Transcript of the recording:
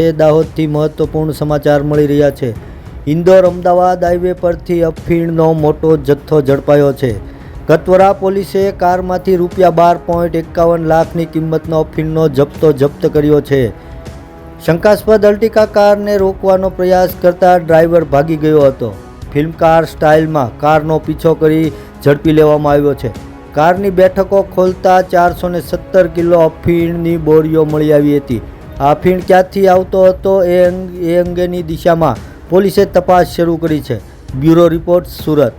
એ દાહોદથી મહત્વપૂર્ણ સમાચાર મળી રહ્યા છે. ઇન્દોર અમદાવાદ હાઈવે પરથી અફીણનો મોટો જથ્થો ઝડપાયો છે. કતવરા પોલીસે કારમાંથી રૂપિયા બાર પોઈન્ટ એકાવન લાખની કિંમતનો અફીણનો જપ્તો જપ્ત કર્યો છે. શંકાસ્પદ અલ્ટિકા કારને રોકવાનો પ્રયાસ કરતા ડ્રાઈવર ભાગી ગયો હતો. ફિલ્મ કાર સ્ટાઇલમાં કારનો પીછો કરી ઝડપી લેવામાં આવ્યો છે. કારની બેઠકો ખોલતા ચારસો સત્તર કિલો અફીણની બોરીઓ મળી આવી હતી. આ અફીણ ક્યાંથી આવતો હતો એ અંગે, એ અંગેની દિશામાં પોલીસે તપાસ શરૂ કરી છે. Bureau report Surat.